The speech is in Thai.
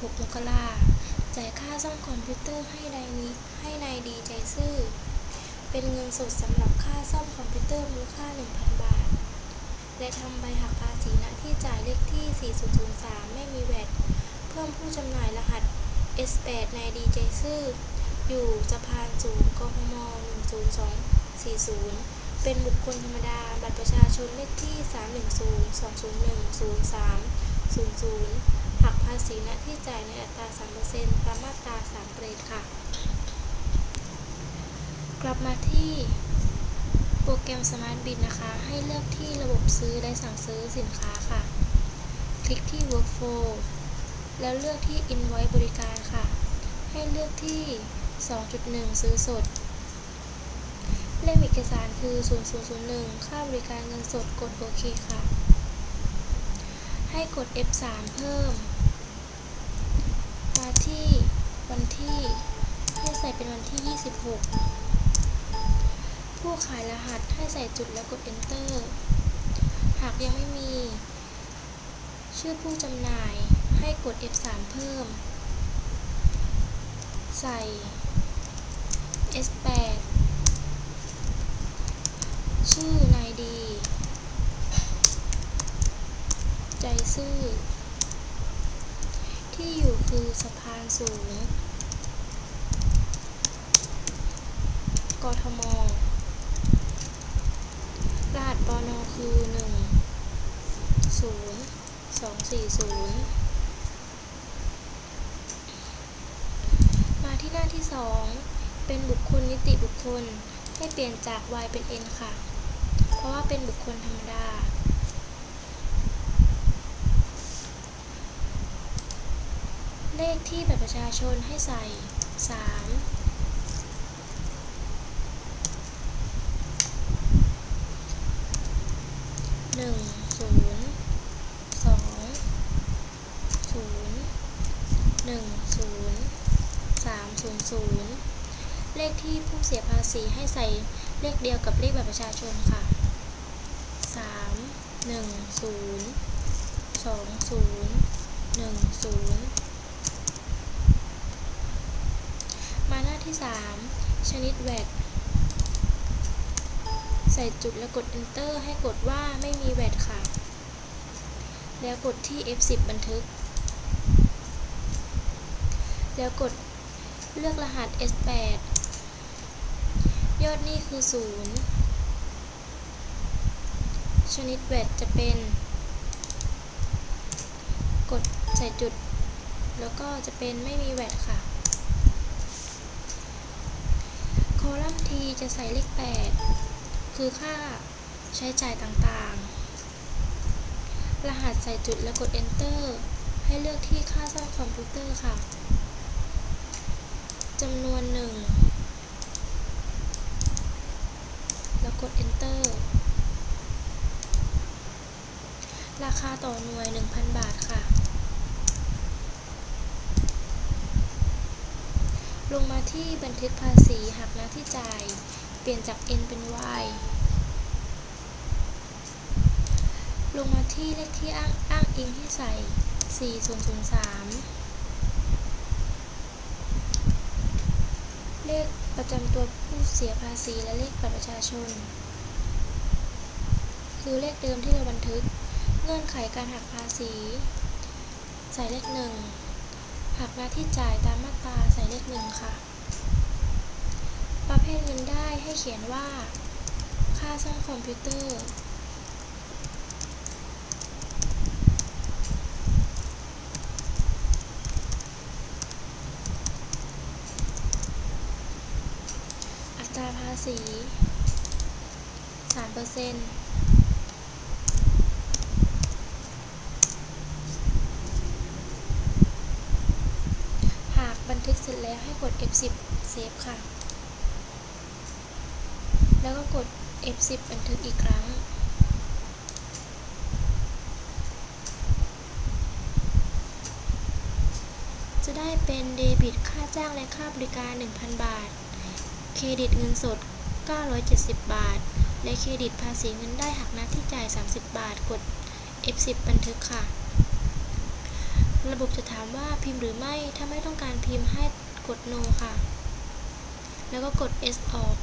6. มกราจ่ายค่าซ่อมคอมพิวเตอร์ให้นายนิให้นายดีใจซื่อ เป็นเงินสดสำหรับค่าซ่อมคอมพิวเตอร์มูลค่า 1,000 บาท และทำใบหักภาษีณที่จ่ายเลขที่ 4003 ไม่มีแวดเพิ่มผู้จำหน่ายรหัส S8 นายดีใจซื่อ อยู่สะพานสูงกทม10240 เป็นบุคคลธรรมดา บัตรประชาชนเลขที่ 310 201 0300 หักภาษีณที่จ่ายในอัตรา 3%ตามมาตรา 3 เกรดค่ะ กลับมาที่โปรแกรม Smart Bid นะคะ ให้เลือกที่ระบบซื้อและสั่งซื้อสินค้าค่ะ คลิกที่ Workflow แล้วเลือกที่ Invoice บริการค่ะ ให้เลือกที่ 2.1 ซื้อสด เล่มเอกสารคือ 0001 ค่าบริการเงินสด กดโอเคค่ะ ให้กด F3 เพิ่ม มาที่วันที่ให้ใส่เป็นวันที่ 26 ผู้ขายรหัสให้ใส่จุดแล้วกด Enter หากยังไม่มี ชื่อผู้จำหน่ายให้กด F3 เพิ่ม ใส่ S8 ชื่อนายดี ใจ ซื่อ ที่อยู่คือสะพานสูง กทมรหัสปอนอคือ1 0 2 4 0มาที่หน้าที่2เป็นบุคคลนิติบุคคลให้เปลี่ยนจาก Y เป็น N ค่ะ เพราะว่าเป็นบุคคลธรรมดา เลขที่บัตรประชาชนให้ใส่ศูนย์ศูนย์เลขที่ผู้เสียภาษีให้ใส่เลขเดียวกับเลขบัตรประชาชนค่ะสามหนึ่งศูนย์สองศูนย์หนึ่งศูนย์ ที่สามชนิดแวดใส่จุดแล้วกด enter ให้กดว่าไม่มีแวดค่ะ แล้วกดที่ F10 บันทึก แล้วกดเลือกรหัส S8 ยอดนี้คือ 0 ชนิดแวดจะเป็น กดใส่จุด แล้วก็จะเป็นไม่มีแวดค่ะ คอลัมน์ T จะใส่เลข 8 คือค่าใช้จ่ายต่างๆ รหัสใส่จุดแล้วกด enter ให้เลือกที่ค่าซ่อมคอมพิวเตอร์ค่ะจำนวนหนึ่งแล้วกด enter ราคาต่อหน่วย 1,000 บาทค่ะ ลงมาที่บันทึกภาษีหักหน้าที่จ่าย เปลี่ยนจาก N เป็น Y ลงมาที่เลขที่อ้างอ้างอิงที่ใส่ 4003 เลขประจำตัวผู้เสียภาษีและเลขบัตรประชาชน คือเลขเดิมที่เราบันทึก เงื่อนไขการหักภาษี ใส่เลขหนึ่ง หักหน้าที่จ่ายตามมาตราใส่เลขหนึ่งค่ะ ประเภทเงินได้ให้เขียนว่า ค่าซ่อมคอมพิวเตอร์ อัตราภาษี3%เปอร์เซ็นต์หาก บันทึกเสร็จแล้วให้กด F10 เซฟค่ะ แล้วก็กด F10 บันทึกอีกครั้ง จะได้เป็นเดบิตค่าจ้างและค่าบริการ 1,000 บาท เครดิตเงินสด 970 บาท และเครดิตภาษีเงินได้หักหน้าที่จ่าย 30 บาท กด F10 บันทึกค่ะ ระบบจะถามว่าพิมพ์หรือไม่ ถ้าไม่ต้องการพิมพ์ให้กด no ค่ะ แล้วก็กด S ออก